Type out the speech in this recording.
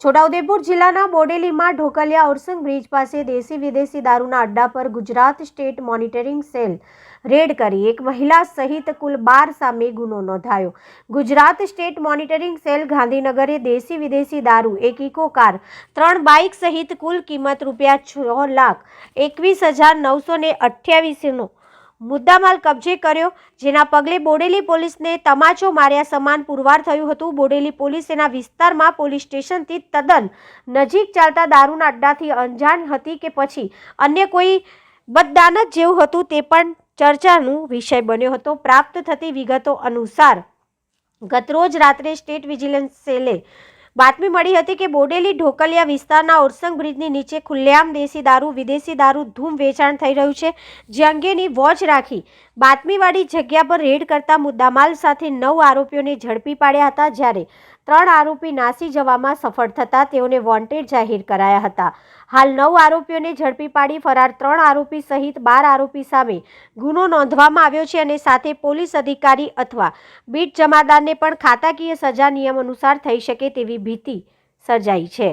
છોટાઉદેપુર જિલ્લાના બોડેલીમાં ઢોકલિયા ઓરસંગ બ્રિજ પાસે દેશી વિદેશી દારૂના અડ્ડા પર Gujarat state monitoring cell raid કરી એક મહિલા સહિત કુલ બાર સામે ગુનો નોંધાયો. ગુજરાત સ્ટેટ મોનિટરિંગ સેલ ગાંધીનગરે દેશી વિદેશી દારૂ એક ઇકો કાર ત્રણ બાઇક સહિત કુલ કિંમત રૂપિયા છ લાખ એકવીસ હજાર નવસો ને અઠ્યાવીસનો મુદ્દામાલ કબજે કર્યો, જેના પગલે બોડેલી પોલીસને તમાચો માર્યા સમાન પુરવાર થયું હતું. બોડેલી પોલીસ એના વિસ્તારમાં પોલીસ સ્ટેશનથી તદ્દન નજીક ચાલતા દારૂના અડ્ડાથી અંજાણ હતી કે પછી અન્ય કોઈ બદદાનત જેવું હતું તે પણ ચર્ચાનો વિષય બન્યો હતો. પ્રાપ્ત થતી વિગતો અનુસાર ગતરોજ રાત્રે સ્ટેટ વિજિલન્સ સેલે બાતમી મળી હતી કે બોડેલી ઢોકલિયા વિસ્તારના ઓરસંગ બ્રિજની નીચે ખુલ્લેઆમ દેશી દારૂ, વિદેશી દારૂ ધૂમ વેચાણ થઈ રહ્યું છે, જે અંગેની વોચ રાખી બાતમીવાળી જગ્યા પર રેડ કરતા મુદ્દામાલ સાથે નવ આરોપીઓને ઝડપી પાડ્યા હતા જ્યારે ત્રણ આરોપી નાસી જવામાં સફળ થતાં તેઓને વોન્ટેડ જાહેર કરાયા હતા. હાલ નવ આરોપીઓને ઝડપી પાડી ફરાર ત્રણ આરોપી સહિત બાર આરોપી સામે ગુનો નોંધવામાં આવ્યો છે અને સાથે પોલીસ અધિકારી અથવા બીટ જમાદારને પણ ખાતાકીય સજા નિયમ અનુસાર થઈ શકે તેવી ભીતિ સર્જાઈ છે.